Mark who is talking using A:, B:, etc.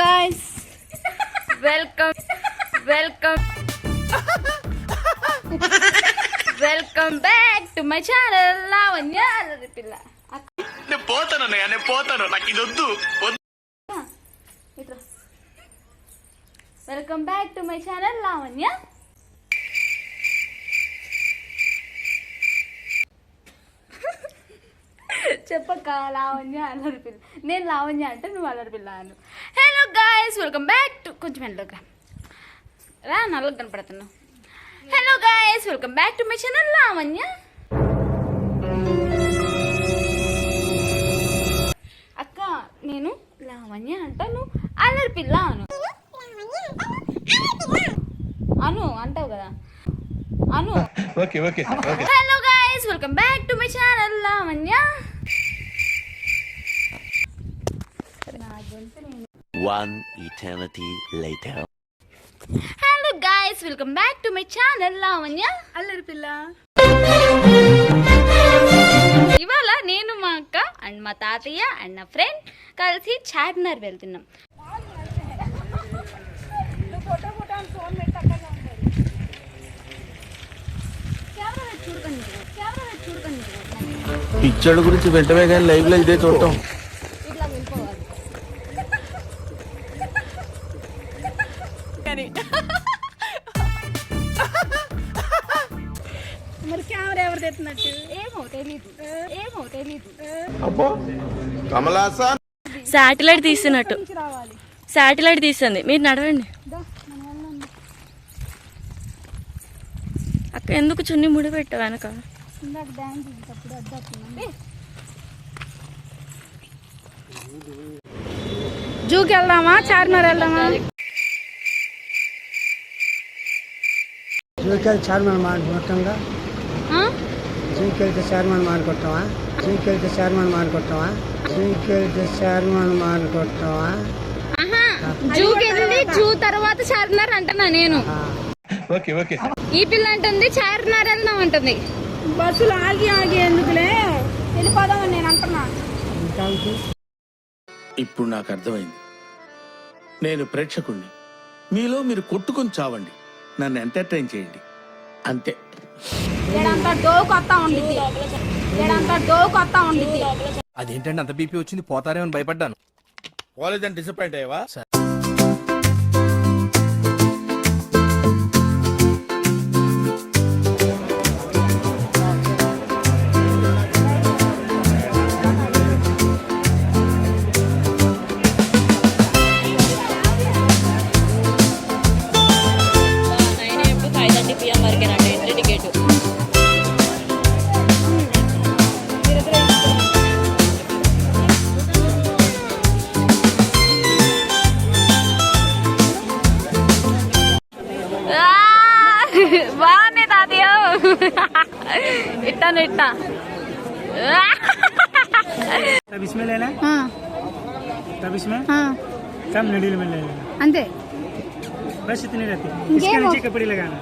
A: Guys welcome welcome welcome back to my channel Lavanya పిల్ల
B: నేను పోతాను నేను పోతాను. నాకు ఇది వద్దు.
A: Welcome back to my channel Lavanya చెప్పక్క లావణ్య అల్లరి పిల్ల నేను లావణ్య అంటే నువ్వు అల్లరి పిల్ల అను వెల్కమ్ బ్యాక్ టు కొంచెం ఎండగా రా నల్లగా కనపడుతున్నావు. Hello guys welcome back to my channel Lavanya. అక్క నేను లావణ్య అంటా నువ్వు అల్లరి పిల్ల అను. అను అంటావు కదా. అను.
B: Okay okay
A: hello guys welcome back to my channel Lavanya.
C: One eternity later.
A: Hello guys welcome back to my channel Lavanya అల్లరి పిల్ల. ఇవాళ నేను మా అక్క అండ్ మా తాతయ్య అండ్ నా ఫ్రెండ్ కలిసి చార్మినార్ వెళ్తున్నాం.
D: పిచ్చడు గురించి వెంటనే కానీ లైవ్లో ఇదే చూడటం.
A: ఏమో తెలీదు. ఏమో తెలీదు.
D: కమలాసా?
E: శాటిలైట్ తీస్తున్నట్టు రావాలి. శాటిలైట్ తీస్తుంది మీరు నడవండి. అక్క ఎందుకు చున్ని ముడి పెట్టావు వెనక?
A: ఇందాక చేసేటప్పుడు
E: జూకి వెళ్దామా? చార్మినార్ వెళ్దామా?
F: జూకెళ్తే చార్మన్ మానుకుంటాంగా జూకెళ్తే చార్మన్ మానుకుంటావా జూకెళ్తే చార్మన్ మానుకుంటావా జూకెళ్తే చార్మన్ మానుకుంటావా
A: జూకి వెళ్ళి జూ తర్వాత చార్మినార్ అంటున్నా నేను.
B: Okay okay.
A: ఈ పిల్ల అంటుంది చార్మినార్ వెళ్దాం అంటుంది.
E: బస్సులు ఆగి ఆగి ఎందుకులే? వెళ్ళిపోదామని నేను అంటున్నా.
D: ఇప్పుడు నాకు అర్థమైంది. నేను ప్రేక్షకుణ్ణి. మీలో మీరు కొట్టుకొని చావండి. నన్ను ఎంటర్టైన్ చేయండి. అంతే.
E: ఏడంతా డో కొత్త ఉండిద్ది. ఏడంతా డో కొత్త ఉండిద్ది.
G: అదేంటండి అంత బీపీ వచ్చింది? పోతారేమో అని భయపడ్డాను.
D: కాలేజ్ డిసప్పాయింట్ అయ్యవా?
A: బాగుంది తాతయ్య ఇట్టాను ఇట్టా
F: तब इसमें लेना तब इसमें सब नीडल में ले लेना
E: అంతే
F: बस इतनी रहती
E: इसके नीचे
F: कपड़े लगाना